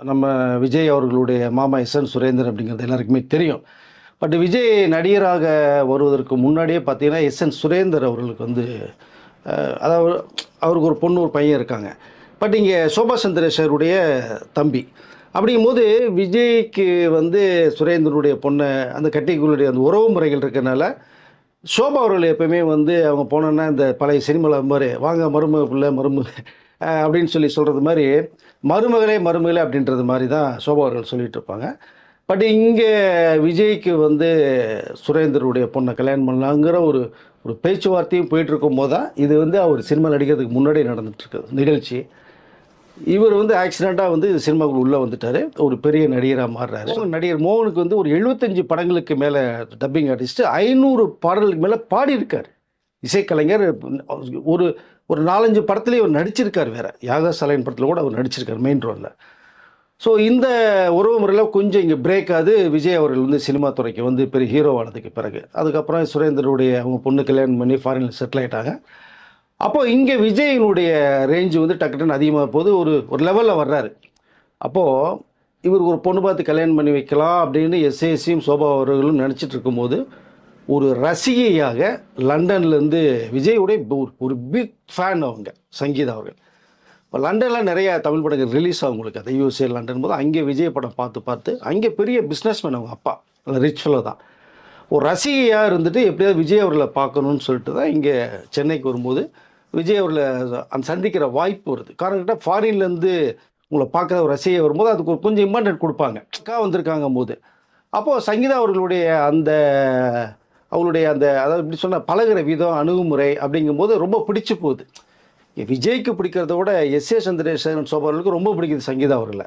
நம்ம விஜய் அவர்களுடைய மாமா எஸ் என் சுரேந்தர் அப்படிங்கிறது எல்லாருக்குமே தெரியும். பட் விஜய் நடிகராக வருவதற்கு முன்னாடியே பார்த்தீங்கன்னா எஸ் என் சுரேந்தர் அவர்களுக்கு வந்து அதாவது அவருக்கு ஒரு பொண்ணு ஒரு பையன் இருக்காங்க. பட் இங்கே சோபா சந்திரேஷருடைய தம்பி. அப்படிங்கும்போது விஜய்க்கு வந்து சுரேந்தருடைய பொண்ணை அந்த கட்டிக்குள்ளுடைய அந்த உறவு முறைகள் இருக்கிறனால சோபா அவர்கள் எப்பயுமே வந்து அவங்க போனோன்னா இந்த பழைய சினிமாவில் மாதிரி வாங்க மருமக பிள்ளை மருமக அப்படின்னு சொல்லி சொல்கிறது மாதிரி மருமகளே மருமகளே அப்படின்றது மாதிரி தான் சோபா அவர்கள் சொல்லிட்டு இருப்பாங்க. பட் இங்கே விஜய்க்கு வந்து சுரேந்தருடைய பொண்ணை கல்யாணம் பண்ணலாங்கிற ஒரு ஒரு பேச்சுவார்த்தையும் போயிட்டு இருக்கும்போது தான் இது வந்து அவர் சினிமா நடிக்கிறதுக்கு முன்னாடி நடந்துட்டு இருக்குது நிகழ்ச்சி. இவர் வந்து ஆக்சிடெண்ட்டாக வந்து சினிமாவுக்கு உள்ளே வந்துட்டார். ஒரு பெரிய நடிகராக மாறுறாரு. நடிகர் மோகனுக்கு வந்து ஒரு எழுபத்தஞ்சு படங்களுக்கு மேலே டப்பிங் ஆர்டிஸ்ட்டு ஐநூறு பாடலுக்கு மேலே பாடியிருக்கார். இசைக்கலைஞர் ஒரு ஒரு நாலஞ்சு படத்துலேயே அவர் நடிச்சிருக்கார் வேற. யாகசாலையின் சலைன் படத்தில் கூட அவர் நடிச்சிருக்கார் மெயின் ரோலில் ஸோ இந்த உறவு முறையில் கொஞ்சம் இங்கே பிரேக் ஆகுது. விஜய் அவர்கள் வந்து சினிமா துறைக்கு வந்து பெரிய ஹீரோ ஆனதுக்கு பிறகு. அதுக்கப்புறம் சுரேந்தருடைய அவங்க பொண்ணு கல்யாணம் பண்ணி ஃபாரினில் செட்டில் ஆகிட்டாங்க அப்போது இங்கே விஜயினுடைய ரேஞ்சு வந்து டக்கு டக்குன்னு அதிகமாக போகுது. ஒரு ஒரு லெவலில் வர்றாரு. அப்போது இவர் ஒரு பொண்ணு பார்த்து கல்யாணம் பண்ணி வைக்கலாம் அப்படின்னு எஸ்ஏசியும் சோபா அவர்களும் நினச்சிட்டு இருக்கும்போது ஒரு ரசிகையாக லண்டன்லேருந்து விஜயுடைய ஒரு ஒரு பிக் ஃபேன் அவங்க சங்கீதா அவர்கள். இப்போ லண்டனில் நிறையா தமிழ் படங்கள் ரிலீஸ் ஆகும் உங்களுக்கு. அது யூஎஸ்ஏ லண்டன் போது அங்கே விஜய் படம் பார்த்து பார்த்து அங்கே பெரிய பிஸ்னஸ்மேன் அவங்க அப்பா ரிச் ஃபெலோ தான். ஒரு ரசிகையாக இருந்துட்டு எப்படியாவது விஜய் அவர்களை பார்க்கணும்னு சொல்லிட்டு தான் இங்கே சென்னைக்கு வரும்போது விஜய் அவர்களை அந்த சந்திக்கிற வாய்ப்பு வருது. காரணம் கேட்டால் ஃபாரின்லேருந்து உங்களை பார்க்குற ஒரு ரசிகை வரும்போது அதுக்கு ஒரு கொஞ்சம் இம்பார்ட்டன்ட் கொடுப்பாங்க. அக்கா வந்திருக்காங்க போது அப்போது சங்கீதா அவர்களுடைய அந்த அவங்களுடைய அந்த அதாவது இப்படி சொன்னால் பழகுற விதம் அணுகுமுறை அப்படிங்கும்போது ரொம்ப பிடிச்சு போகுது. விஜய்க்கு பிடிக்கிறத விட எஸ் ஏ சந்திரசேகரன் சோபர்களுக்கு ரொம்ப பிடிக்குது சங்கீதா அவர்களை.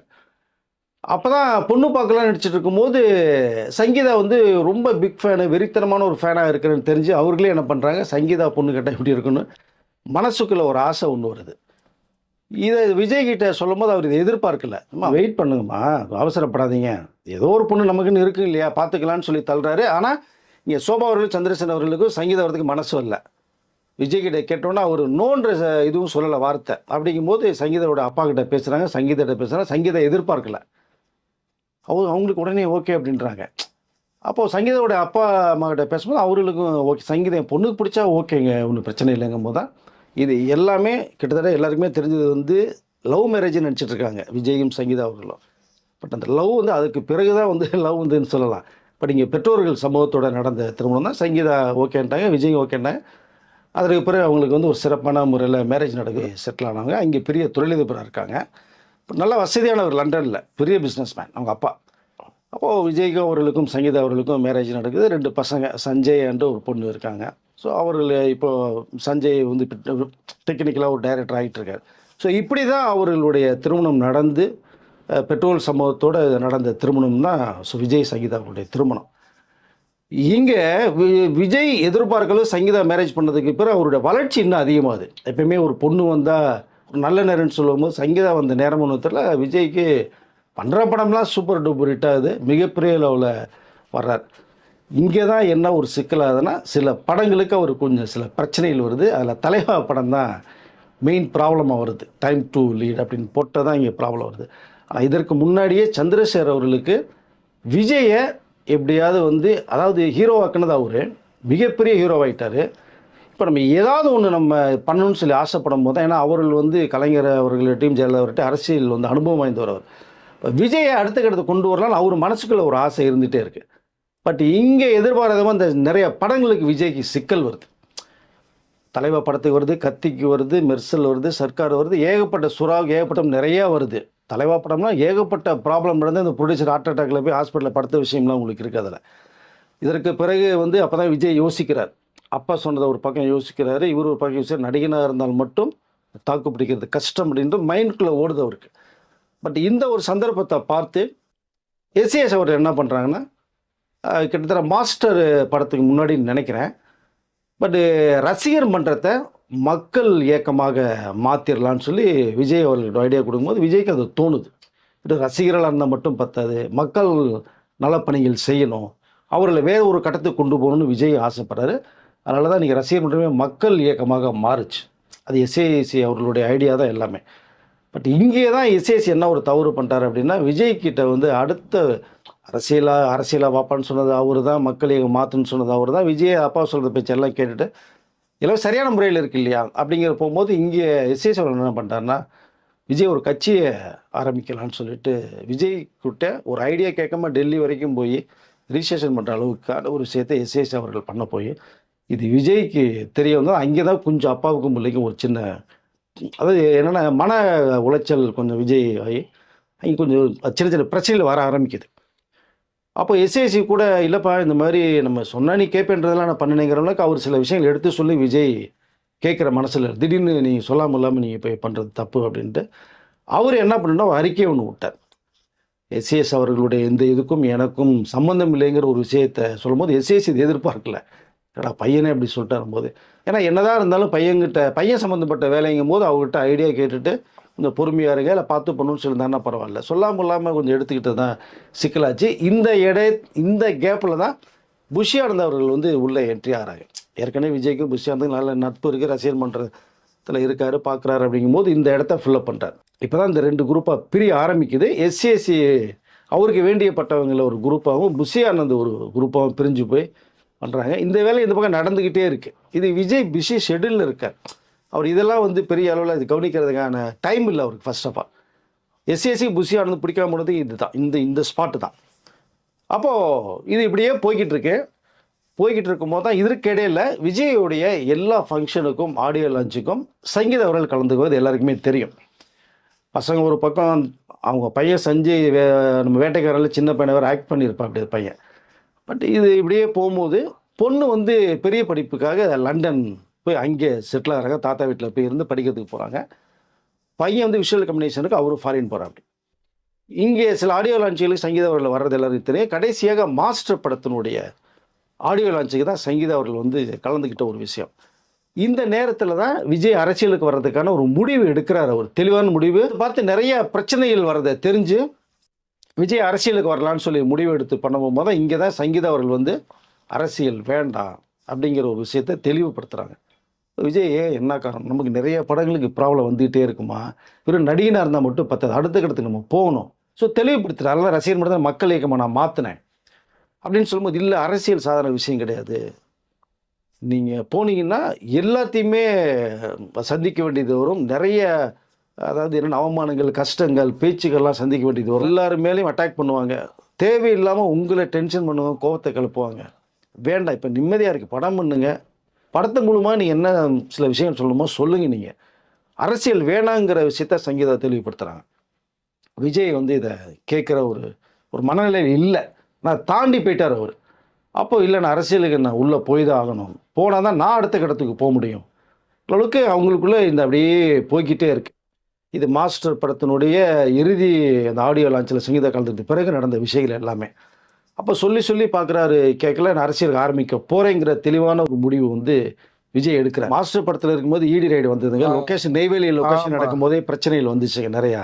அப்போ தான் பொண்ணு பார்க்கலாம் நடிச்சிட்டு இருக்கும்போது சங்கீதா வந்து ரொம்ப பிக் ஃபேனு வெறித்தனமான ஒரு ஃபேனாக இருக்கிறேன்னு தெரிஞ்சு அவர்களே என்ன பண்ணுறாங்க சங்கீதா பொண்ணு கேட்டால் இப்படி இருக்குன்னு மனசுக்குள்ள ஒரு ஆசை ஒன்று வருது. இதை விஜய்கிட்ட சொல்லும்போது அவர் இதை எதிர்பார்க்கல. அம்மா வெயிட் பண்ணுங்கம்மா அவசரப்படாதீங்க. ஏதோ ஒரு பொண்ணு நமக்குன்னு இருக்கு இல்லையா பார்த்துக்கலான்னு சொல்லி தள்ளுறாரு. ஆனால் இங்கே சோபா அவர்களும் சந்திரசேன் அவர்களுக்கும் சங்கீதம் வரதுக்கு மனசு இல்லை விஜய் கிட்ட கேட்டோன்னா அவர் நோன்ற இதுவும் சொல்லலை வார்த்தை. அப்படிங்கும்போது சங்கீதோட அப்பா கிட்ட பேசுகிறாங்க சங்கீத பேசுகிறாங்க சங்கீதம் எதிர்பார்க்கல. அவங்க அவங்களுக்கு உடனே ஓகே அப்படின்றாங்க. அப்போது சங்கீதோட அப்பா அம்மா கிட்ட பேசும்போது அவர்களுக்கும் ஓகே சங்கீதம் பொண்ணுக்கு பிடிச்சா ஓகேங்க ஒன்றும் பிரச்சனை இல்லைங்கும் போது தான் இது எல்லாமே கிட்டத்தட்ட எல்லாருக்குமே தெரிஞ்சது வந்து லவ் மேரேஜ்னு நினச்சிட்டு இருக்காங்க விஜயும் சங்கீதா அவர்களும். பட் அந்த லவ் வந்து அதுக்கு பிறகு தான் வந்து லவ் வந்துன்னு சொல்லலாம். பட் இங்கே பெற்றோர்கள் சமூகத்தோட நடந்த திருமணம் தான் சங்கீதா ஓகேன்ட்டாங்க விஜய் ஓகேன்ட்டாங்க. அதற்கு பிறகு அவங்களுக்கு வந்து ஒரு சிறப்பான முறையில் மேரேஜ் நடக்கு செட்டில் ஆனவங்க. அங்கே பெரிய தொழிலதிபராக இருக்காங்க. நல்ல வசதியானவர் லண்டனில். பெரிய பிஸ்னஸ்மேன் அவங்க அப்பா. அப்போது விஜய்க்கு அவர்களுக்கும் சங்கீதா அவர்களுக்கும் மேரேஜ் நடக்குது. ரெண்டு பசங்க சஞ்சய் அண்டு ஒரு பொண்ணு இருக்காங்க. ஸோ அவர்கள் இப்போது சஞ்சய் வந்து டெக்னிக்கலாக ஒரு டைரக்டர் ஆகிட்டு இருக்காரு ஸோ இப்படி தான் அவர்களுடைய திருமணம் நடந்து பெட்ரோல் சம்பவத்தோடு நடந்த திருமணம் தான் விஜய் சங்கீதா திருமணம். இங்கே விஜய் எதிர்பார்க்கல சங்கீதா மேரேஜ் பண்ணதுக்கு பிறகு அவருடைய வளர்ச்சி இன்னும் அதிகமாகுது எப்பயுமே ஒரு பொண்ணு வந்தால் ஒரு நல்ல நேரம்னு சொல்லும்போது சங்கீதா வந்த நேரம் ஒன்றுத்தில் விஜய்க்கு பண்ணுற படம்லாம் சூப்பர் டூப்பர் ஹிட் ஆகுது. மிகப்பெரிய லெவலில் வர்றார். இங்கே தான் என்ன ஒரு சிக்கலாகுதுன்னா சில படங்களுக்கு அவர் கொஞ்சம் சில பிரச்சனைகள் வருது. அதில் தலைவா படம் தான் மெயின் ப்ராப்ளமாக வருது. டைம் டு லீட் அப்படின்னு போட்டால் தான் இங்கே ப்ராப்ளம் வருது. இதற்கு முன்னாடியே சந்திரசேகர் அவர்களுக்கு விஜயை எப்படியாவது வந்து அதாவது ஹீரோவாக்குனது அவர். மிகப்பெரிய ஹீரோவாகிட்டார் இப்போ நம்ம ஏதாவது ஒன்று நம்ம பண்ணணும்னு சொல்லி ஆசைப்படும் போது ஏன்னா அவர்கள் வந்து கலைஞர் அவர்கள் டீம் ஜெயலலிதா அவர்கிட்ட அரசியல் வந்து அனுபவம் வாய்ந்தவர் அவர். இப்போ விஜயை அடுத்த கட்டத்தை கொண்டு வரலாம்னு அவர் மனசுக்குள்ளே ஒரு ஆசை இருந்துகிட்டே இருக்குது பட் இங்கே எதிர்பாராதமாக இந்த நிறைய படங்களுக்கு விஜய்க்கு சிக்கல் வருது. தலைவா படத்துக்கு வருது கத்திக்கு வருது மெர்சல் வருது சர்க்கார் வருது ஏகப்பட்ட சுறாவுக்கு ஏகப்பட்ட நிறையா வருது. தலைவா படம்னா ஏகப்பட்ட ப்ராப்ளம் நடந்து இந்த ப்ரொடியூசர் ஹார்ட் அட்டாக்ல போய் ஹாஸ்பிட்டலில் படுத்த விஷயம்லாம் உங்களுக்கு இருக்குது அதில். இதற்கு பிறகு வந்து அப்போ தான் விஜய் யோசிக்கிறார். அப்பா சொன்னதை ஒரு பக்கம் யோசிக்கிறாரு இவர் ஒரு பக்கம் யோசிக்கிறார். நடிகனாக இருந்தால் மட்டும் தாக்கு பிடிக்கிறது கஷ்டம் அப்படின்ற மைண்டுக்குள்ளே ஓடுது அவருக்கு. பட் இந்த ஒரு சந்தர்ப்பத்தை பார்த்து எஸ்ஏஎஸ் அவர் என்ன பண்ணுறாங்கன்னா கிட்டத்தட்ட மாஸ்டர் படத்துக்கு முன்னாடி நினைக்கிறேன். பட்டு ரசிகர் மன்றத்தை மக்கள் இயக்கமாக மாற்றிடலான்னு சொல்லி விஜய் அவர்களோட ஐடியா கொடுக்கும்போது விஜய்க்கு அது தோணுது. இது ரசிகர்களாக இருந்தால் மட்டும் பத்தாது. மக்கள் நலப்பணிகள் செய்யணும். அவர்களை வேறு ஒரு கட்டத்துக்கு கொண்டு போகணும்னு விஜய் ஆசைப்படுறாரு. அதனால தான் இன்றைக்கி ரசிகர் மட்டுமே மக்கள் இயக்கமாக மாறுச்சு. அது எஸ்ஏசி அவர்களுடைய ஐடியா தான் எல்லாமே. பட் இங்கே தான் எஸ்ஏசி என்ன ஒரு தவறு பண்ணிட்டார் அப்படின்னா விஜய் கிட்ட வந்து அடுத்த அரசியலா அரசியலாக பாப்பான்னு சொன்னது அவர் தான் மக்களை மாற்றுன்னு சொன்னது அவர் தான் விஜய் அப்பா சொல்கிற பேச்செல்லாம் கேட்டுட்டு எல்லாம் சரியான முறையில் இருக்கு இல்லையா? அப்படிங்கிற போகும்போது இங்கே எஸ்ஏ அவர் என்ன பண்ணிட்டாருன்னா விஜய் ஒரு கட்சியை ஆரம்பிக்கலாம்னு சொல்லிட்டு விஜய் கிட்ட ஒரு ஐடியா கேட்காம டெல்லி வரைக்கும் போய் ரிஜிஸ்ட்ரேஷன் பண்ணுற அளவுக்கான ஒரு விஷயத்தை எஸ்ஏஎஸ் அவர்கள் பண்ண போய் இது விஜய்க்கு தெரிய வந்தால் அங்கே தான் கொஞ்சம் அப்பாவுக்கும் பிள்ளைக்கும் ஒரு சின்ன அதாவது என்னென்னா மன உளைச்சல் கொஞ்சம் விஜய் ஆகி அங்கே கொஞ்சம் சின்ன சின்ன பிரச்சனைகள் வர ஆரம்பிக்குது. அப்போ எஸ்ஏசி கூட இல்லைப்பா இந்த மாதிரி நம்ம சொன்னா நீ கேட்பேன்றதெல்லாம் நான் பண்ணினேங்கிறவங்களுக்கு அளவுக்கு அவர் சில விஷயங்கள் எடுத்து சொல்லி விஜய் கேட்குற மனசில் திடீர்னு நீ சொல்லாமல் இல்லாமல் நீங்கள் போய் பண்ணுறது தப்பு அப்படின்ட்டு அவர் என்ன பண்ணுன்னா அறிக்கை ஒன்று விட்டார். எஸ்ஏஎஸ் அவர்களுடைய எந்த இதுக்கும் எனக்கும் சம்மந்தம் இல்லைங்கிற ஒரு விஷயத்தை சொல்லும்போது எஸ்ஏஎஸ் இது எதிர்பார்க்கல. ஏடா பையனே அப்படி சொல்லிட்டாரும்போது. ஏன்னா என்னதான் இருந்தாலும் பையன்கிட்ட பையன் சம்மந்தப்பட்ட வேலைங்கும் போது அவர்கிட்ட ஐடியா கேட்டுட்டு கொஞ்சம் பொறுமையாக இருங்க இல்லை பார்த்து பண்ணணும்னு சொல்லியிருந்தாங்கன்னா பரவாயில்ல. சொல்லாமல் இல்லாமல் கொஞ்சம் எடுத்துக்கிட்டு தான் சிக்கலாச்சு. இந்த இடை இந்த கேப்பில் தான் புஷி அவர்கள் வந்து உள்ளே என்ட்ரி ஆகிறாங்க ஏற்கனவே விஜய்க்கு புஷி நல்ல நட்பு இருக்குது ரசிகர் மன்றத்தில் இருக்காரு பார்க்குறாரு அப்படிங்கும்போது இந்த இடத்த ஃபில்லப் பண்ணுறாரு இப்போ தான் இந்த ரெண்டு குரூப்பாக பிரிய ஆரம்பிக்குது. எஸ்சிஎஸ்சி அவருக்கு வேண்டியப்பட்டவங்கள ஒரு குரூப்பாகவும் புஷி ஒரு குரூப்பாகவும் பிரிஞ்சு போய் பண்ணுறாங்க இந்த வேலை இந்த பக்கம் நடந்துக்கிட்டே இருக்குது இது விஜய் பிஸி ஷெடியூலில் இருக்கார். அவர் இதெல்லாம் வந்து பெரிய அளவில் இது கவனிக்கிறதுக்கான டைம் இல்லை அவருக்கு ஃபர்ஸ்ட் ஆஃப் ஆல் எஸ்சிஎஸ்சி புஷியாக இருந்து பிடிக்காம போனது இதுதான். இந்த இந்த ஸ்பாட்டு தான். அப்போது இது இப்படியே போய்கிட்டு இருக்கு போய்கிட்டு இருக்கும்போது தான் இதற்கிடையில் விஜயோடைய எல்லா ஃபங்க்ஷனுக்கும் ஆடியோ லான்ச்சுக்கும் சங்கீத அவர்கள் கலந்துக்குவது எல்லாருக்குமே தெரியும். பசங்க ஒரு பக்கம் அவங்க பையன் செஞ்சு வே நம்ம வேட்டைக்காரில் சின்ன பையனை வேறு ஆக்ட் பண்ணியிருப்பான் அப்படி பையன். பட் இது இப்படியே போகும்போது பொண்ணு வந்து பெரிய படிப்புக்காக லண்டன் போய் அங்கே செட்டில் ஆகிறாங்க. தாத்தா வீட்டில் போய் இருந்து படிக்கிறதுக்கு போகிறாங்க பையன் வந்து விஷுவல் கம்யூனிகேஷனுக்கு அவர் ஃபாரின் போகிறாப்படி இங்கே சில ஆடியோ லான்ச்சுகளுக்கு சங்கீத அவர்கள் வர்றது எல்லாருக்கும் தெரியும். கடைசியாக மாஸ்டர் படத்தினுடைய ஆடியோ லான்ச்சுக்கு தான் சங்கீதா அவர்கள் வந்து கலந்துக்கிட்ட ஒரு விஷயம். இந்த நேரத்தில் தான் விஜய் அரசியலுக்கு வர்றதுக்கான ஒரு முடிவு எடுக்கிறார் அவர். தெளிவான முடிவு. பார்த்து நிறைய பிரச்சனைகள் வர்றதை தெரிஞ்சு விஜய் அரசியலுக்கு வரலான்னு சொல்லி முடிவு எடுத்து பண்ணும்போது தான் இங்கே தான் சங்கீதா அவர்கள் வந்து அரசியல் வேண்டாம் அப்படிங்கிற ஒரு விஷயத்தை தெளிவுபடுத்துகிறாங்க விஜய் என்ன காரணம்? நமக்கு நிறைய படங்களுக்கு ப்ராப்ளம் வந்துகிட்டே இருக்குமா? வெறும் நடிகனாக இருந்தால் மட்டும் பத்தாது. அடுத்த கட்டத்துக்கு நம்ம போகணும். ஸோ தெளிவுபடுத்துகிறார் அதெல்லாம் ரசிகர் மட்டும் தான் மக்கள் இயக்கமாக நான் மாற்றினேன் அப்படின்னு சொல்லும்போது இல்லை அரசியல் சாதாரண விஷயம் கிடையாது. நீங்கள் போனீங்கன்னா எல்லாத்தையுமே சந்திக்க வேண்டியது வரும். நிறைய அதாவது என்னென்ன அவமானங்கள் கஷ்டங்கள் பேச்சுக்கள்லாம் சந்திக்க வேண்டியது வரும். எல்லாரும் மேலேயும் அட்டாக் பண்ணுவாங்க. தேவையில்லாமல் உங்களை டென்ஷன் பண்ணுவாங்க கோபத்தை கிளப்புவாங்க வேண்டாம் இப்போ நிம்மதியாக இருக்குது படம் பண்ணுங்கள் படத்தின் மூலமாக நீங்கள் என்ன சில விஷயம் சொல்லணுமோ சொல்லுங்கள் நீங்கள் அரசியல் வேணாங்கிற விஷயத்த சங்கீதா தெளிவுபடுத்துகிறாங்க விஜய் வந்து இதை கேட்குற ஒரு ஒரு மனநிலையில் இல்லை. நான் தாண்டி போயிட்டார் அவர். அப்போ இல்லை நான் அரசியலுக்கு நான் உள்ளே போய் தான் ஆகணும். போனால் தான் நான் அடுத்த கட்டத்துக்கு போக முடியும். அளவுக்கு அவங்களுக்குள்ளே இந்த அப்படியே போய்கிட்டே இருக்கு. இது மாஸ்டர் படத்தினுடைய இறுதி அந்த ஆடியோ லான்ச்சில் சங்கீதா கலந்துக்கு பிறகு நடந்த விஷயங்கள் எல்லாமே. அப்போ சொல்லி சொல்லி பார்க்குறாரு கேட்கல நான் அரசியலுக்கு ஆரம்பிக்க போகிறேங்கிற தெளிவான ஒரு முடிவு வந்து விஜய் எடுக்கிறார். மாஸ்டர் படத்தில் இருக்கும்போது ஈடி ரைடு வந்ததுங்க. Location Neyveli location. நடக்கும் போதே பிரச்சனைகள் வந்துச்சுங்க நிறையா.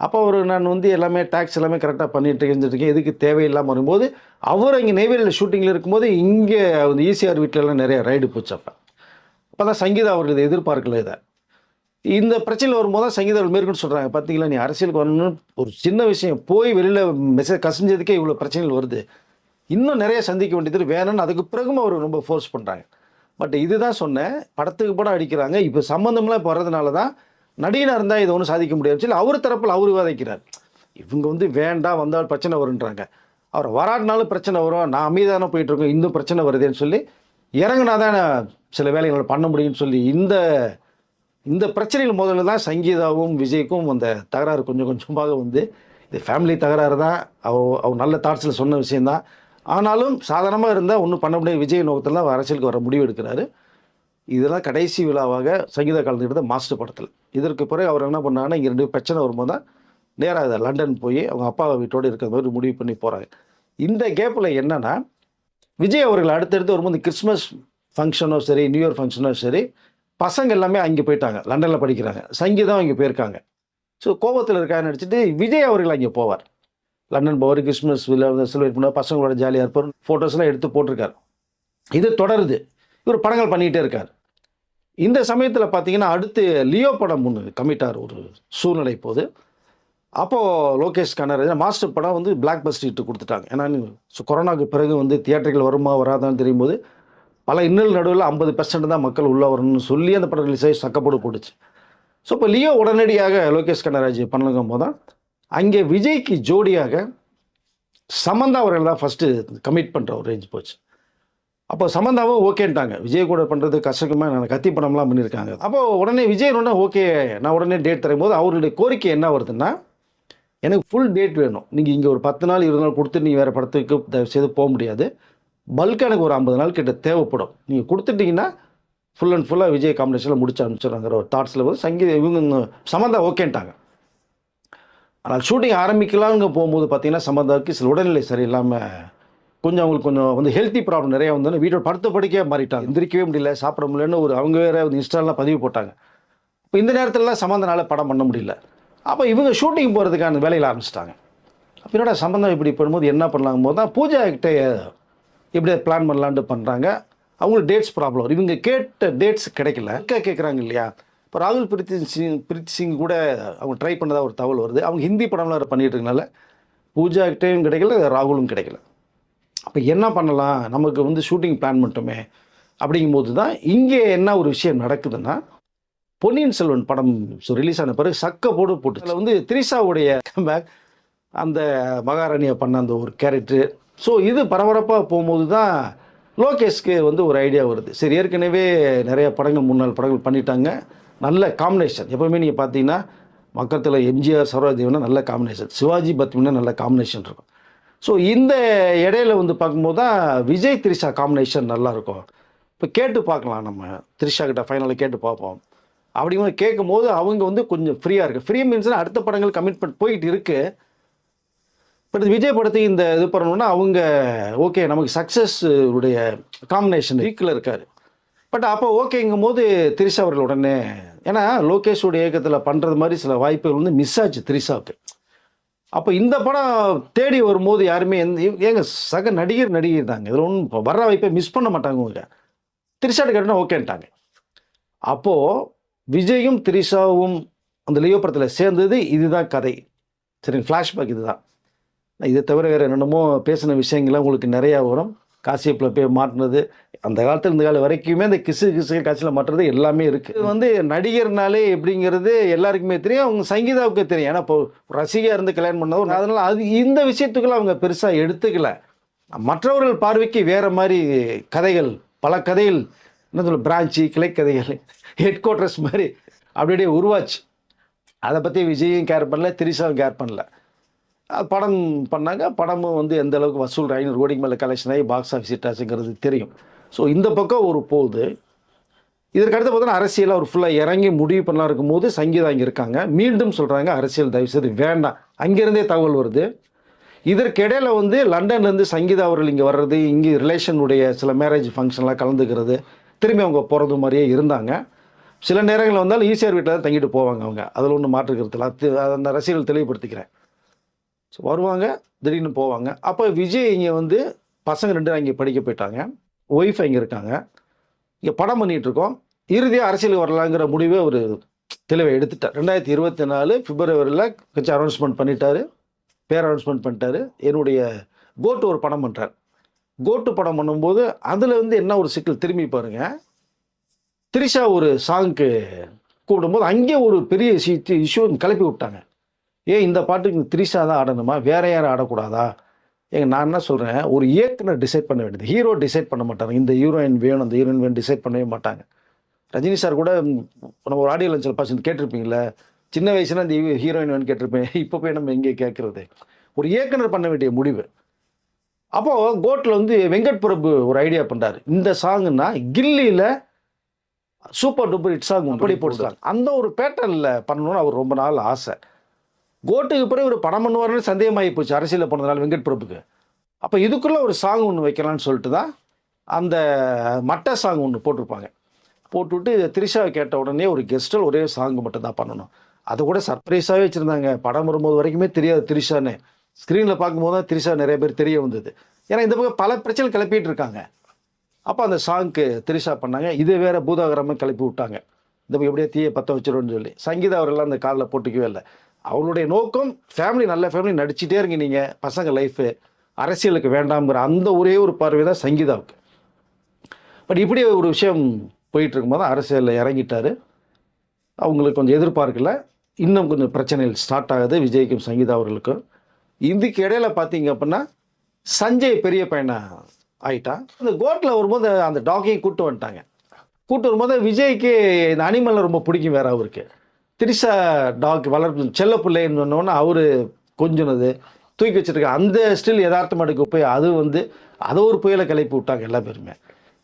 அப்போ ஒரு நான் வந்து எல்லாமே டேக்ஸ் எல்லாமே கரெக்டாக பண்ணிட்டு இருந்துட்டு இருக்கேன். எதுக்கு தேவையில்லாமல் வரும்போது அவர் இங்கே நெய்வேலியில் ஷூட்டிங்கில் இருக்கும்போது இங்கே வந்து ஈசிஆர் வீட்டிலலாம் நிறைய ரைடு போச்சு அப்போ. அப்போ தான் சங்கீதா அவர்கள் இதை எதிர்பார்க்கல இதை. இந்த பிரச்சனை வரும்போது தான் சங்கீதா அவர்கள் மேற்கொண்டு சொல்கிறாங்க பார்த்தீங்களா நீ அரசியலுக்கு வரணும்னு ஒரு சின்ன விஷயம். போய் வெளியில் மெசேஜ் கசிஞ்சதுக்கே இவ்வளோ பிரச்சனைகள் வருது. இன்னும் நிறைய சந்திக்க வேண்டியது வேணும்னு அதுக்கு பிறகும் அவர் ரொம்ப ஃபோர்ஸ் பண்ணுறாங்க பட் இதுதான் சொன்னேன் படத்துக்கு படம் அடிக்கிறாங்க இப்போ சம்மந்தம்லாம் இப்போ வர்றதுனால தான் நடிகனாக இருந்தால் இதை ஒன்றும் சாதிக்க முடியாது. சொல்லி அவர் தரப்பில் அவர் விவாதிக்கிறார். இவங்க வந்து வேண்டாம் வந்தால் பிரச்சனை வருன்றாங்க அவர் வராட்டினாலும் பிரச்சனை வரும் நான் அமைதியான போயிட்டு இருக்கோம் இன்னும் பிரச்சனை வருதேன்னு சொல்லி இறங்கினா தான் சில வேலைகளை பண்ண முடியும்னு சொல்லி இந்த இந்த பிரச்சனைகள் முதல்ல தான் சங்கீதாவும் விஜய்க்கும் அந்த தகராறு கொஞ்சம் கொஞ்சமாக வந்து இது ஃபேமிலி தகராறு தான் அவ அவ நல்ல தாட்ஸில் சொன்ன விஷயந்தான் ஆனாலும் சாதாரணமாக இருந்தால் ஒன்றும் பண்ண முடியாது. விஜய் நோக்கத்தில் தான் அரசியலுக்கு வர முடிவு எடுக்கிறாரு. இதெல்லாம் கடைசி விழாவாக சங்கீதா கலந்துக்கிட்டது மாஸ்டர் படத்தில். இதற்கு பிறகு அவர் என்ன பண்ணாங்கன்னா இங்கே ரெண்டு பிரச்சனை வரும்போது தான் நேராக இதை லண்டன் போய் அவங்க அப்பா வீட்டோடு இருக்கிற மாதிரி முடிவு பண்ணி போகிறாங்க இந்த கேப்பில் என்னன்னா விஜய் அவர்கள் அடுத்தடுத்து வரும்போது கிறிஸ்மஸ் ஃபங்க்ஷனோ சரி நியூ இயர் ஃபங்க்ஷனோ சரி பசங்க எல்லாமே அங்கே போயிட்டாங்க. லண்டனில் படிக்கிறாங்க. சங்கீதம் அங்கே போயிருக்காங்க. ஸோ கோபத்தில் இருக்கான்னு நினச்சிட்டு விஜய் அவர்கள் அங்கே போவார். லண்டன் போவார் கிறிஸ்மஸ் செலிப்ரேட் பண்ணுவார் பசங்களோட ஜாலியாக இருப்பார். ஃபோட்டோஸ்லாம் எடுத்து போட்டிருக்கார். இது தொடருது. இவர் படங்கள் பண்ணிக்கிட்டே இருக்கார். இந்த சமயத்தில் பார்த்தீங்கன்னா அடுத்து லியோ படம் ஒன்று கமிட்டார் ஒரு சூழ்நிலை போது. அப்போது லோகேஷ் கனகராஜ் மாஸ்டர் படம் வந்து பிளாக் பஸ்ட் இட்டு கொடுத்துட்டாங்க. ஏன்னா ஸோ கொரோனாக்கு பிறகு வந்து தியேட்டர்கள் வருமா வராதான்னு தெரியும் போது பல இன்னல் நடுவில் ஐம்பது பெர்சன்ட் தான் மக்கள் உள்ளே வரணும்னு சொல்லி அந்த படம் ரிலீஸ் ஆகி சக்கப்போடு போட்டுச்சு. ஸோ இப்போ லியோ உடனடியாக லோகேஷ் கண்ணராஜ் பண்ணுங்கும் போது தான் அங்கே விஜய்க்கு ஜோடியாக சமந்தா அவர்கள் தான் ஃபஸ்ட்டு கமிட் பண்ணுற ஒரு ரேஞ்ச் போச்சு. அப்போ சமந்தாவும் ஓகேன்ட்டாங்க விஜய் கூட பண்ணுறது கஷ்டமாக நான் கத்தி படம்லாம் பண்ணியிருக்காங்க அப்போ உடனே விஜய் உடனே ஓகே நான் உடனே டேட் தரும்போது அவருடைய கோரிக்கை என்ன வருதுன்னா எனக்கு ஃபுல் டேட் வேணும். நீங்கள் இங்கே ஒரு பத்து நாள் இருபது நாள் கொடுத்து நீங்கள் வேறு படத்துக்கு தயவு செய்து போக முடியாது. பல்காக எனக்கு ஒரு ஐம்பது நாள் கிட்ட தேவைப்படும். நீங்கள் கொடுத்துட்டிங்கன்னா ஃபுல் அண்ட் ஃபுல்லாக விஜய் காம்பினேஷனில் முடிச்சு அனுப்பிச்சிடுறாங்கிற ஒரு தாட்ஸில் வந்து சங்கீத இவங்க சமந்தா ஓகேன்ட்டாங்க ஆனால் ஷூட்டிங் ஆரம்பிக்கலாம்னு போகும்போது பார்த்தீங்கன்னா சம்பந்தாவுக்கு சில உடல்நிலை சரியில்லாமல் கொஞ்சம் அவங்களுக்கு கொஞ்சம் வந்து ஹெல்த்தி ப்ராப்ளம் நிறைய வந்தோன்னே வீட்டோட படுத்த படுக்கையாக மாறிட்டாங்க. எந்திரிக்கவே முடியல சாப்பிட முடியலன்னு ஒரு அவங்க வேறு வந்து இன்ஸ்டாலாம் பதிவு போட்டாங்க. இப்போ இந்த நேரத்துலலாம் சம்மந்தனால் படம் பண்ண முடியல. அப்போ இவங்க ஷூட்டிங் போகிறதுக்கான வேலையில் ஆரம்பிச்சிட்டாங்க. அப்போ என்னோட சம்பந்தம் இப்படி பண்ணும்போது என்ன பண்ணலாங்கும் போது தான் பூஜா கிட்டே எப்படி பிளான் பண்ணலான்ட்டு பண்ணுறாங்க அவங்களுக்கு டேட்ஸ் ப்ராப்ளம் இவங்க கேட்ட டேட்ஸ் கிடைக்கல. கேட்குறாங்க இல்லையா? இப்போ ராகுல் பிரீத்தி சிங் பிரீத் சிங் கூட அவங்க ட்ரை பண்ணதாக ஒரு தகவல் வருது. அவங்க ஹிந்தி படம்லாம் வேறு பண்ணிட்டு இருக்கனால பூஜா கிட்டேயும் கிடைக்கல ராகுலும் கிடைக்கல. அப்போ என்ன பண்ணலாம்? நமக்கு வந்து ஷூட்டிங் பிளான் பண்ணிட்டோமே அப்படிங்கும்போது தான் இங்கே என்ன ஒரு விஷயம் நடக்குதுன்னா பொன்னியின் செல்வன் படம் ஸோ ரிலீஸ் ஆன பிறகு சக்க போடு போட்டு அதில் வந்து திரிஷாவுடைய கம்பேக் அந்த மகாராணியை பண்ண அந்த ஒரு கேரக்டர் ஸோ இது பரபரப்பாக போகும்போது தான் லோகேஷ்க்கு வந்து ஒரு ஐடியா வருது. சரி ஏற்கனவே நிறைய படங்கள் முன்னாள் படங்கள் பண்ணிட்டாங்க. நல்ல காம்பினேஷன் எப்போவுமே நீங்கள் பார்த்தீங்கன்னா மக்கத்தில் எம்ஜிஆர் சரோஜதேவனா நல்ல காம்பினேஷன் சிவாஜி பத்மினா நல்ல காம்பினேஷன் இருக்கும். ஸோ இந்த இடையில வந்து பார்க்கும்போது தான் விஜய் த்ரிஷா காம்பினேஷன் நல்லாயிருக்கும். இப்போ கேட்டு பார்க்கலாம் நம்ம. த்ரிஷா கிட்ட ஃபைனலாக கேட்டு பார்ப்போம். அப்படிங்கும்போது கேட்கும்போது அவங்க வந்து கொஞ்சம் ஃப்ரீயாக இருக்குது ஃப்ரீ மீன்ஸ்னால் அடுத்த படங்கள் கமிட்மெண்ட் போயிட்டு இருக்குது பட் விஜய் படத்தை இந்த இது பண்ணணும்னா அவங்க ஓகே நமக்கு சக்ஸஸ் உடைய காம்பினேஷன் வீக்கில் இருக்கார். பட் அப்போ ஓகேங்கும் போது திரிஷா அவர்கள் உடனே ஏன்னா லோகேஷோட இயக்கத்தில் பண்ணுறது மாதிரி சில வாய்ப்புகள் வந்து மிஸ் ஆச்சு த்ரிஷாவுக்கு. அப்போ இந்த படம் தேடி வரும்போது யாருமே எந்த ஏங்க சக நடிகர் நடிகர் தாங்க. இதில் ஒன்றும் இப்போ வர்ற வாய்ப்பை மிஸ் பண்ண மாட்டாங்க அவங்க த்ரிஷாட்டு கேட்டோன்னா ஓகேன்ட்டாங்க. அப்போது விஜயும் திரிஷாவும் அந்த லியோ படத்தில் சேர்ந்தது இதுதான் கதை. சரி ஃப்ளாஷ்பேக் இதுதான். இதை தவிர வேறு என்னென்னமோ பேசின விஷயங்கள்லாம் உங்களுக்கு நிறையா வரும். காசியப்பில் போய் மாட்டினது அந்த காலத்தில் இந்த காலம் வரைக்குமே இந்த கிசு கிசு காட்சியில் மாற்றுறது எல்லாமே இருக்குது வந்து நடிகர்னாலே எப்படிங்கிறது எல்லாருக்குமே தெரியும். அவங்க சங்கீதாவுக்கு தெரியும். ஏன்னா இப்போ ரசிகையாக இருந்து கல்யாணம் பண்ணதும் அதனால் அது இந்த விஷயத்துக்குள்ள அவங்க பெருசாக எடுத்துக்கல. மற்றவர்கள் பார்வைக்கு வேறு மாதிரி கதைகள் பல கதைகள் என்ன சொல்ல பிரான்ச்சு கிளைக்கதைகள் ஹெட் குவார்ட்டர்ஸ் மாதிரி அப்படியே உருவாச்சு. அதை பற்றி விஜயும் கேர் பண்ணல திரிசாவும் கேர் பண்ணல. படம் பண்ணாங்க. படமும் வந்து எந்த அளவுக்கு வசூல் ஐநூறு கோடிக்கு மேலே கலெக்ஷன் ஆகி பாக்ஸ் ஆஃபீஸ் ஹிட் ஆச்சுங்கிறது தெரியும். ஸோ இந்த பக்கம் ஒரு போகுது. இதற்கு அடுத்து பார்த்தோன்னா அரசியல் அவர் ஃபுல்லாக இறங்கி முடிவு பண்ணலாம் இருக்கும்போது சங்கீதா இங்கே இருக்காங்க. மீண்டும் சொல்கிறாங்க அரசியல் தயவுசெய்து வேண்டாம். அங்கேருந்தே தகவல் வருது. இதற்கிடையில் வந்து லண்டன்லேருந்து சங்கீதா அவர்கள் இங்கே வர்றது இங்கே ரிலேஷனுடைய சில மேரேஜ் ஃபங்க்ஷன்லாம் கலந்துக்கிறது திரும்பி அவங்க போகிறது மாதிரியே இருந்தாங்க. சில நேரங்களில் வந்தாலும் ஈஸியார் வீட்டில் தான் தங்கிட்டு போவாங்க அவங்க. அதில் ஒன்றும் மாற்றுக்கிறதுல அது அந்த ரசிகர்கள் தெளிவுபடுத்திக்கிறேன். ஸோ வருவாங்க திடீர்னு போவாங்க. அப்போ விஜய் இங்கே வந்து பசங்க ரெண்டு இங்கே படிக்க போயிட்டாங்க. ஒய்ஃப் இங்கே இருக்காங்க. இங்கே படம் பண்ணிகிட்ருக்கோம் இறுதியாக அரசியலுக்கு வரலாங்கிற முடிவை ஒரு தெளிவை எடுத்துட்டார். ரெண்டாயிரத்தி இருபத்தி நாலு பிப்ரவரியில் கட்சி அனௌன்ஸ்மெண்ட் பண்ணிட்டாரு. பேர் அனௌன்ஸ்மெண்ட் பண்ணிட்டாரு. என்னுடைய கோட்டு ஒரு படம் பண்ணுறார் கோட்டு படம் பண்ணும்போது அதில் வந்து என்ன ஒரு சிக்கல் திரும்பி பாருங்கள் திரிஷா ஒரு சாங்க்கு கூப்பிடும்போது அங்கே ஒரு பெரிய இஷ்யூ கிளப்பி விட்டாங்க. ஏன் இந்த பாட்டுக்கு திரிஷா தான் ஆடணுமா? வேற யாரும் ஆடக்கூடாதா? ஏங்க நான் என்ன சொல்கிறேன் ஒரு இயக்குனர் டிசைட் பண்ண வேண்டியது. ஹீரோ டிசைட் பண்ண மாட்டாங்க. இந்த ஹீரோயின் வேணும் அந்த ஹீரோயின் வேணும் டிசைட் பண்ணவே மாட்டாங்க. ரஜினி சார் கூட நம்ம ஒரு ஆடியோ லஞ்சல் பாசன் கேட்டிருப்பீங்களே சின்ன வயசுல இந்த ஹீரோயின் வேணும் கேட்டிருப்பேன். இப்போ போய் நம்ம எங்கே கேட்குறது? ஒரு இயக்குனர் பண்ண வேண்டிய முடிவு. அப்போது கோட்டில் வந்து வெங்கட் பிரபு ஒரு ஐடியா பண்ணுறாரு இந்த சாங்குன்னா கில்லியில் சூப்பர் டூப்பர் ஹிட் சாங் அப்படி போட்டுருக்காங்க அந்த ஒரு பேட்டர்னில் பண்ணணும்னு அவர் ரொம்ப நாள் ஆசை. கோட்டுக்கு பிறகு ஒரு படம் பண்ணுவார்னு சந்தேகமாகி போச்சு அரசியலில் போனதுனால வெங்கட் பிரபுக்கு. அப்போ இதுக்குள்ளே ஒரு சாங் ஒன்று வைக்கலான்னு சொல்லிட்டு தான் அந்த மட்டை சாங் ஒன்று போட்டிருப்பாங்க. போட்டுவிட்டு திரிஷாவை கேட்ட உடனே ஒரு கெஸ்ட்டில் ஒரே சாங் மட்டும் தான் பண்ணணும். அதை கூட சர்ப்ரைஸாகவே வச்சுருந்தாங்க. படம் வரும்போது வரைக்குமே தெரியாது திரிஷான்னு. ஸ்க்ரீனில் பார்க்கும்போது தான் திரிஷா நிறைய பேர் தெரிய வந்தது. ஏன்னா இந்த பக்கம் பல பிரச்சனை கிளப்பிட்டு இருக்காங்க. அப்போ அந்த சாங்க்கு திரிஷா பண்ணாங்க. இதே வேறு பூதாகரமாக கிளப்பி விட்டாங்க. இந்த எப்படியே தீயை பற்ற வச்சிரும்னு சொல்லி. சங்கீதா அவரெல்லாம் அந்த காலில் போட்டுக்கவே இல்லை. அவளுடைய நோக்கம் ஃபேமிலி நல்ல ஃபேமிலி நடிச்சிட்டே இருங்க நீங்கள் பசங்க லைஃபு அரசியலுக்கு வேண்டாம்ங்கிற அந்த ஒரே ஒரு பார்வை தான் சங்கீதாவுக்கு பட் இப்படி ஒரு விஷயம் போயிட்டு இருக்கும்போது அரசியலில் இறங்கிட்டாரு. அவங்களுக்கு கொஞ்சம் எதிர்பார்க்கல. இன்னும் கொஞ்சம் பிரச்சனைகள் ஸ்டார்ட் ஆகுது விஜய்க்கும் சங்கீதா அவர்களுக்கும். இதுக்கு இடையில பார்த்தீங்க அப்படின்னா சஞ்சய் பெரிய பையனை ஆயிட்டான் அந்த கோட்டில் வரும்போது அந்த டாக்கையும் கூட்டு வந்துட்டாங்க. கூப்பிட்டு வரும்போது விஜய்க்கு இந்த அனிமலை ரொம்ப பிடிக்கும் வேற அவருக்கு. திரிஷா டாக் வளர்ப்பு செல்ல பிள்ளைன்னு சொன்னோன்னே அவர் கொஞ்சினது தூக்கி வச்சிருக்க அந்த ஸ்டில் யதார்த்தம் எடுக்க போய் அது வந்து அதை ஒரு புயலை கிளப்பி விட்டாங்க எல்லா பேருமே.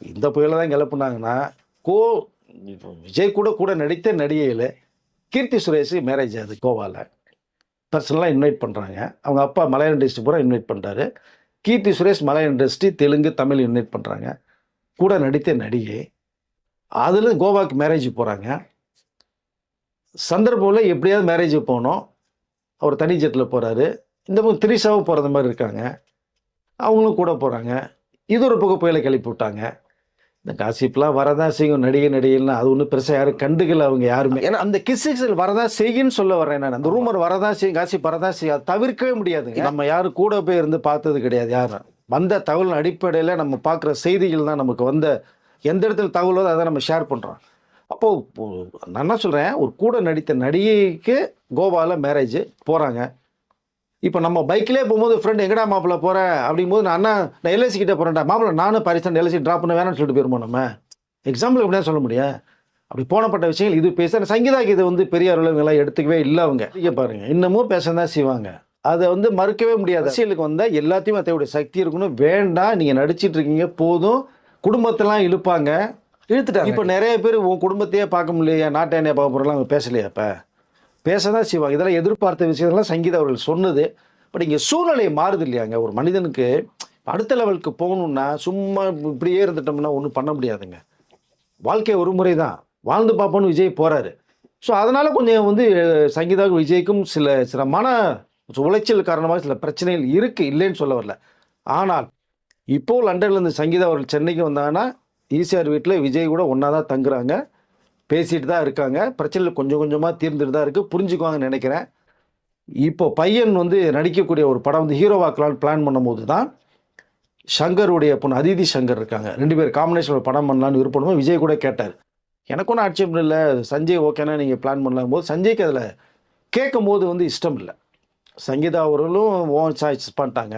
இந்த புயலை தான் கிளப்புனாங்கன்னா கோ விஜய் கூட கூட நடித்த நடிகையில் கீர்த்தி சுரேஷ் மேரேஜ் ஆகுது கோவாவில் பர்சனலாக இன்வைட் பண்ணுறாங்க அவங்க அப்பா மலையாள இண்டஸ்ட்ரி பூரா இன்வைட் பண்ணுறாரு கீர்த்தி சுரேஷ் மலையாள இண்டஸ்ட்ரி தெலுங்கு தமிழ் இன்வைட் பண்ணுறாங்க கூட நடித்த நடிகை. அதில் கோவாக்கு மேரேஜ் போகிறாங்க சந்தர்ப்பத்தில் எப்படியாவது மேரேஜ் போகணும் அவர் தனி ஜெட்டில் போகிறாரு இந்த பக்கம் திரிஷாவும் போகிறது மாதிரி இருக்காங்க. அவங்களும் கூட போகிறாங்க இது ஒரு பக்கம் புயலை கிளப்பி விட்டாங்க. இந்த காசிப்லாம் வரதான் செய்யும். நடிகை நடிகைலாம் அது ஒன்றும் பெருசாக யாரும் கண்டுக்கல அவங்க யாருமே. ஏன்னா அந்த கிஸ்ஸில் வரதான் செய்யுன்னு சொல்ல வரேன் நான். அந்த ரூமர் வரதான் செய்யும். காசிப் வரதான் செய்யும். அதை தவிர்க்கவே முடியாதுங்க. நம்ம யாரும் கூட போய் இருந்து பார்த்தது கிடையாது. யாரும் வந்த தகவல் அடிப்படையில் நம்ம பார்க்குற செய்திகள் தான் நமக்கு வந்த எந்த இடத்துல தகவலோ அதை நம்ம ஷேர் பண்ணுறோம் அப்போது நான் என்ன சொல்கிறேன் ஒரு கூட நடித்த நடிகைக்கு கோவாவில் மேரேஜ் போகிறாங்க இப்போ நம்ம பைக்கிலே போகும்போது ஃப்ரெண்ட் எங்கடா மாப்பிள்ள போகிறேன் அப்படிங்கும்போது நான் அண்ணா நான் எல்ஐசி கிட்டே போகிறேன்டா மாப்பிள்ள நானும் பாரிஸ்தான் எல்ஐசி ட்ராப் பண்ண வேணாம்னு சொல்லிட்டு போயிருமோ நம்ம. எக்ஸாம்பிள் எப்படியா சொல்ல முடியும் அப்படி போனப்பட்ட விஷயங்கள் இது பேச சங்கீதாக்கு இது வந்து பெரிய அளவுங்களாம் எடுத்துக்கவே இல்லை அவங்க. இங்கே பாருங்கள் இன்னமும் பேச தான் செய்வாங்க. அதை வந்து மறுக்கவே முடியாது. அரசியலுக்கு வந்தால் எல்லாத்தையும் அத்தையுடைய சக்தி இருக்கணும். வேண்டாம் நீங்கள் நடிச்சிட்டு இருக்கீங்க போதும். குடும்பத்தெல்லாம் இழுப்பாங்க. இழுத்துட்டாங்க. இப்போ நிறைய பேர் உன் குடும்பத்தையே பார்க்க முடியலையா நாட்டை என்ன பார்க்க போகிறலாம் அவங்க பேசலையா இப்போ பேச தான் செய்வாங்க. இதெல்லாம் எதிர்பார்த்த விஷயத்தெல்லாம் சங்கீதா அவர்கள் சொன்னது. பட் இங்கே சூழ்நிலை மாறுது இல்லையாங்க. ஒரு மனிதனுக்கு அடுத்த லெவலுக்கு போகணுன்னா சும்மா இப்படியே இருந்துட்டோம்னா ஒன்றும் பண்ண முடியாதுங்க. வாழ்க்கை ஒரு முறை தான். வாழ்ந்து பார்ப்போன்னு விஜய் போகிறாரு ஸோ அதனால் கொஞ்சம் வந்து சங்கீதா விஜய்க்கும் சில சில மன உளைச்சல் காரணமாக சில பிரச்சனைகள் இருக்குது இல்லைன்னு சொல்ல வரல. ஆனால் இப்போ லண்டன்லேருந்து சங்கீதா அவர்கள் சென்னைக்கு வந்தாங்கன்னா ஈசிஆர் வீட்டில் விஜய் கூட ஒன்றா தான் தங்குறாங்க. பேசிட்டு தான் இருக்காங்க. பிரச்சனைகள் கொஞ்சம் கொஞ்சமாக தீர்ந்துட்டு தான் இருக்குது புரிஞ்சுக்குவாங்கன்னு நினைக்கிறேன். இப்போ பையன் வந்து நடிக்கக்கூடிய ஒரு படம் வந்து ஹீரோவாக்கலான்னு பிளான் பண்ணும்போது தான் ஷங்கருடைய பொண்ணு அதிதி சங்கர் இருக்காங்க. ரெண்டு பேர் காம்பினேஷன் படம் பண்ணலான்னு விருப்பம் விஜய் கூட கேட்டார். எனக்கு ஒன்றும் ஆட்சேபம் இல்லை. சஞ்சய் ஓகேனா நீங்கள் பிளான் பண்ணலாம். போது சஞ்சய்க்கு அதில் கேட்கும் போது வந்து இஷ்டம் இல்லை சங்கீதா அவர்களும் ஓன் சாய்ஸ் பண்ணிட்டாங்க.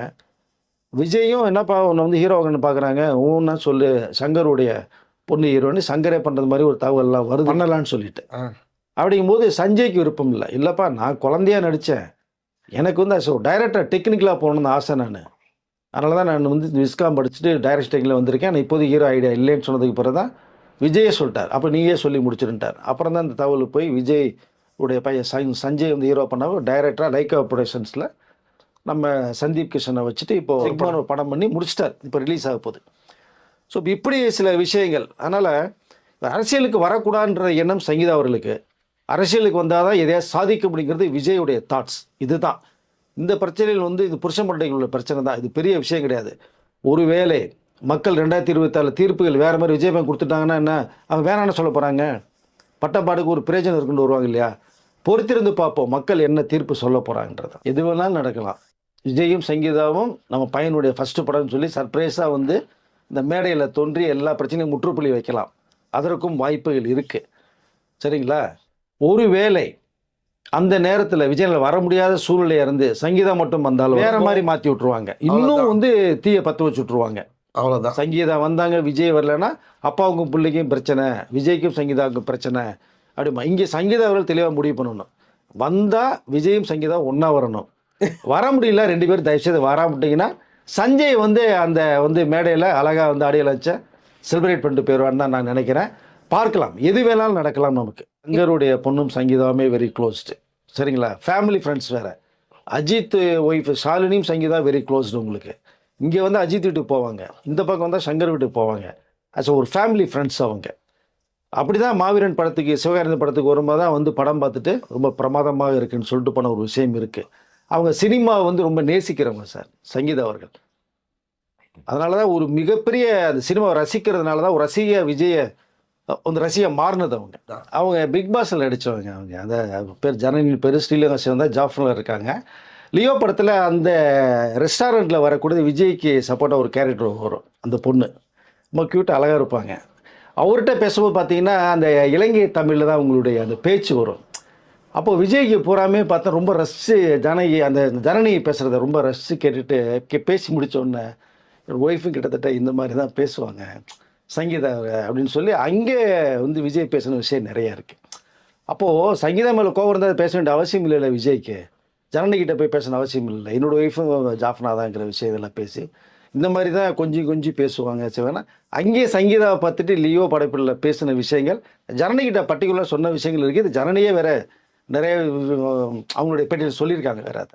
விஜயும் என்னப்பா உன்னை வந்து ஹீரோவாகன்னு பார்க்குறாங்க ஊன்னா சொல்லு சங்கருடைய பொண்ணு ஹீரோன்னு சங்கரே பண்ணுறது மாதிரி ஒரு தகவல்லாம் வருது. பண்ணலான்னு சொல்லிட்டு. அப்படிங்கும்போது சஞ்சய்க்கு விருப்பம் இல்லை. இல்லைப்பா நான் குழந்தையா நடித்தேன் எனக்கு வந்து ஸோ டைரக்டர் டெக்னிக்கலாக போகணுன்னு ஆசை நான். அதனால தான் நான் வந்து விஸ்காம் படிச்சுட்டு டைரக்ட் டெக்னில் வந்திருக்கேன். ஆனால் இப்போது ஹீரோ ஐடியா இல்லைன்னு சொன்னதுக்கு பிறகு தான் விஜயே சொல்லிட்டார். அப்போ நீயே சொல்லி முடிச்சிருன்ட்டார். அப்புறம் தான் இந்த தகவல் போய் விஜய் உடைய பையன் சஞ் சஞ்சய் வந்து ஹீரோ பண்ணாமல் டைரக்டராக லைக்கா ப்ரொடக்ஷன்ஸில் நம்ம சந்தீப் கிஷனை வச்சுட்டு இப்போ ஒரு படம் பண்ணி முடிச்சிட்டார். இப்போ ரிலீஸ் ஆக போகுது. ஸோ இப்படி சில விஷயங்கள். அதனால் அரசியலுக்கு வரக்கூடாதுன்ற எண்ணம் சங்கீதா அவர்களுக்கு. அரசியலுக்கு வந்தால் தான் எதையாவது சாதிக்க முடியுங்கிறது விஜயுடைய தாட்ஸ் இதுதான். இந்த பிரச்சனையில் வந்து இது புருஷ உள்ள பிரச்சனை தான். இது பெரிய விஷயம் கிடையாது. ஒருவேளை மக்கள் ரெண்டாயிரத்தி இருபத்தாலு தீர்ப்புகள் வேறு மாதிரி விஜயபேங்க் கொடுத்துட்டாங்கன்னா என்ன? அவங்க வேணான்னு சொல்ல போகிறாங்க பட்டப்பாடுக்கு ஒரு பிரயோஜனம் இருக்குன்னு வருவாங்க இல்லையா? பொறுத்திருந்து பார்ப்போம் மக்கள் என்ன தீர்ப்பு சொல்ல போகிறாங்கன்றது எது வேணாலும் நடக்கலாம். விஜயும் சங்கீதாவும் நம்ம பையனுடைய ஃபஸ்ட்டு படம்னு சொல்லி சர்ப்ரைஸாக வந்து இந்த மேடையில் தோன்றி எல்லா பிரச்சனையும் முற்றுப்புள்ளி வைக்கலாம். அதற்கும் வாய்ப்புகள் இருக்குது சரிங்களா? ஒருவேளை அந்த நேரத்தில் விஜயனில் வர முடியாத சூழ்நிலையா இருந்து சங்கீதா மட்டும் வந்தாலும் வேற மாதிரி மாற்றி விட்ருவாங்க இன்னும். வந்து தீயை பற்ற வச்சு விட்ருவாங்க அவ்வளோதான் சங்கீதா வந்தாங்க விஜய் வரலன்னா அப்பாவுக்கும் பிள்ளைக்கும் பிரச்சனை விஜய்க்கும் சங்கீதாவுக்கும் பிரச்சனை. அப்படிமா இங்கே சங்கீதா அவர்கள் தெளிவாக முடிவு பண்ணணும். வந்தால் விஜயும் சங்கீதா ஒன்றா வரணும். வர முடியல ரெண்டு பேரும் தயவுசெய்து வராமட்டிங்கன்னா சஞ்சய் வந்து அந்த வந்து மேடையில் அழகாக வந்து அடியில் வச்ச செலிப்ரேட் பண்ணிட்டு போயிடுவான்னு தான் நான் நினைக்கிறேன். பார்க்கலாம் எது வேணாலும் நடக்கலாம் நமக்கு. சங்கருடைய பொண்ணும் சங்கீதாவுமே வெரி க்ளோஸ்டு சரிங்களா? ஃபேமிலி ஃப்ரெண்ட்ஸ் வேறு. அஜித் ஒய்ஃப் ஷாலினியும் சங்கீதா வெரி க்ளோஸ்டு உங்களுக்கு. இங்கே வந்து அஜித் வீட்டுக்கு போவாங்க. இந்த பக்கம் வந்தால் சங்கர் வீட்டுக்கு போவாங்க. அஸ் ஒரு ஃபேமிலி ஃப்ரெண்ட்ஸ் அவங்க. அப்படி தான் மாவீரன் படத்துக்கு சிவகாரந்த படத்துக்கு வரும்போது தான் வந்து படம் பார்த்துட்டு ரொம்ப பிரமாதமாக இருக்குன்னு சொல்லிட்டு போன ஒரு விஷயம் இருக்குது அவங்க சினிமாவை வந்து ரொம்ப நேசிக்கிறவங்க சார் சங்கீதா அவர்கள். அதனால தான் ஒரு மிகப்பெரிய அந்த சினிமாவை ரசிக்கிறதுனால தான் ஒரு ரசிக விஜய அந்த ரசிக மாறினது அவங்க. அவங்க பிக் பாஸில் நடித்தவங்க அவங்க. அந்த பேர் ஜனனி பேர் ஸ்ரீலங்கா தான் ஜாஃப்ஃபுல்லாக இருக்காங்க. லியோ படத்தில் அந்த ரெஸ்டாரண்ட்டில் வரக்கூடிய விஜய்க்கு சப்போர்ட்டாக ஒரு கேரக்டர் வரும். அந்த பொண்ணு. ரொம்ப க்யூட்டாக அழகாக இருப்பாங்க. அவர்கிட்ட பேசும்போது பார்த்தீங்கன்னா அந்த இலங்கை தமிழில் தான் அவங்களுடைய அந்த பேச்சு வரும். அப்போ விஜய்க்கு பூராமே பார்த்தா ரொம்ப ரசித்து ஜனகி அந்த ஜனனி பேசுகிறத ரொம்ப ரசித்து கேட்டுட்டு கே- பேசி முடித்தோடனே ஒய்ஃபும் கிட்டத்தட்ட இந்த மாதிரி தான் பேசுவாங்க. சங்கீதா அப்படின்னு சொல்லி அங்கே வந்து விஜய் பேசின விஷயம் நிறையா இருக்குது அப்போது சங்கீதா மேலே கோவம் இருந்தால் பேச வேண்டிய அவசியம் இல்லை விஜய்க்கு. ஜனனிக்கிட்ட போய் பேசின அவசியம் இல்லை என்னோட ஒய்ஃபும் ஜாஃப்னா தான்ங்கிற விஷயம் இதெல்லாம் பேசி இந்த மாதிரி தான் கொஞ்சம் கொஞ்சம் பேசுவாங்க. சிவனா அங்கேயே சங்கீதாவை பார்த்துட்டு லியோ படைப்பில் பேசின விஷயங்கள் ஜனனிக்கிட்ட பர்டிகுலராக சொன்ன விஷயங்கள் இருக்குது இது ஜனனியே வேறு நிறைய அவங்களுடைய பேட்டியில் சொல்லியிருக்காங்க வேற அதை.